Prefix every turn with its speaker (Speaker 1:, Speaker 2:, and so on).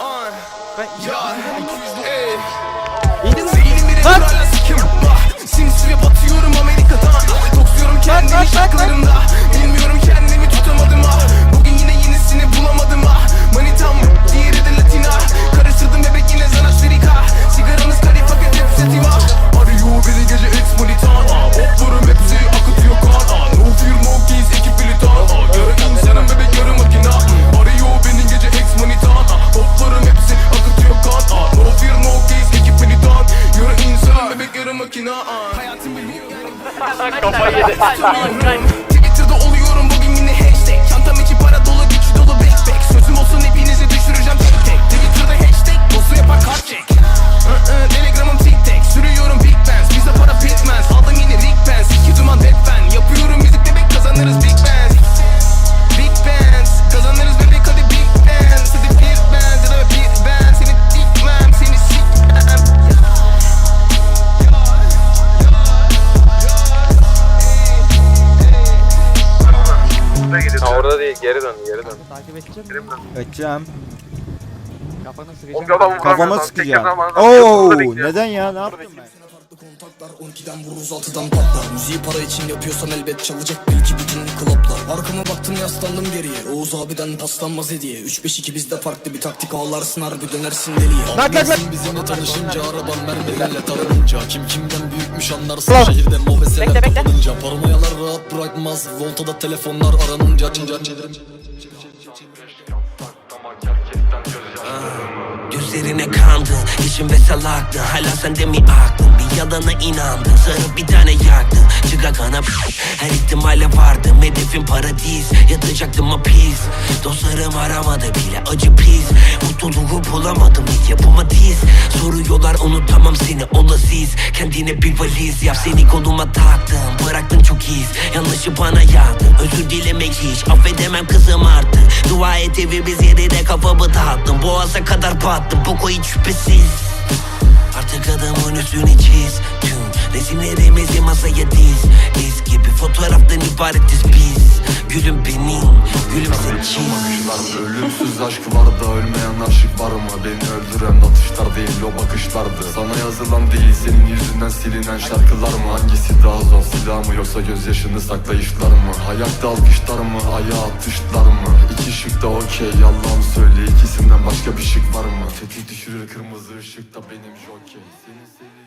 Speaker 1: On.
Speaker 2: Ben
Speaker 1: Ya. Ey.
Speaker 2: İyiydin
Speaker 1: Zeynim bir Uh.
Speaker 2: kafayı yedi.
Speaker 3: Ha orada değil geri dön geri dön.
Speaker 2: Takip edeceğim mi?
Speaker 4: Edeceğim.
Speaker 2: Kafana
Speaker 3: Oğlum
Speaker 2: sıkacağım.
Speaker 3: adamı
Speaker 4: Kafama
Speaker 3: vuramıyorsan
Speaker 4: sıkacağım.
Speaker 3: tekrar zamanı-
Speaker 4: Oo, neden ya? Ne yaptım ben?
Speaker 5: Kontaklar 12'den vururuz 6'dan patlar. Müziği para için yapıyorsam elbet çalacak belki bütün klaplar. Arkama baktım yaslandım geriye. Oğuz abiden paslanmaz hediye. 3-5-2 bizde farklı bir taktik ağlarsın harbi dönersin deliye.
Speaker 4: Bak, bak, bak.
Speaker 5: Bizimle tanışınca araban mermilerle taranınca Kim kimden büyükmüş anlarsın şehirde mobeseler kapanınca Paranoyalar rahat bırakmaz. Voltada telefonlar aranınca. Çınca
Speaker 6: Gözlerine kandın İçim ve salaktın Hala sende mi aklın Bir yalana inandın Sarıp bir tane yaktın Çıka kana Her ihtimale vardım Hedefim paradis Yatacaktım hapis Dostlarım aramadı bile acı pis Mutluluğu bulamadım hiç yapıma diz. Soruyorlar unutamam seni olasiz Kendine bir valiz yap seni koluma taktım. Bıraktın çok iz Yanlışı bana yaptın Özür dilemek hiç affedemem kızım artık Dua et evimiz yerine kafamı dağıttım Boğaza kadar battım Boko hiç şüphesiz. Artık adamın üstünü çiz. Tüm resimlerimizi masaya diz. Biz gibi fotoğraftan ibaretiz biz Gülüm benim, gülüm
Speaker 7: bakışlar Ölümsüz aşk var da ölmeyen aşık var mı? Beni öldüren atışlar değil o bakışlardı Sana yazılan değil senin yüzünden silinen şarkılar mı? Hangisi daha zor silah mı yoksa gözyaşını saklayışlar mı? Hayatta alkışlar mı? Ayağa atışlar mı? İki şık da okey Allah'ım söyle ikisinden başka bir şık var mı? Tetik düşürür kırmızı ışıkta benim jokey Senin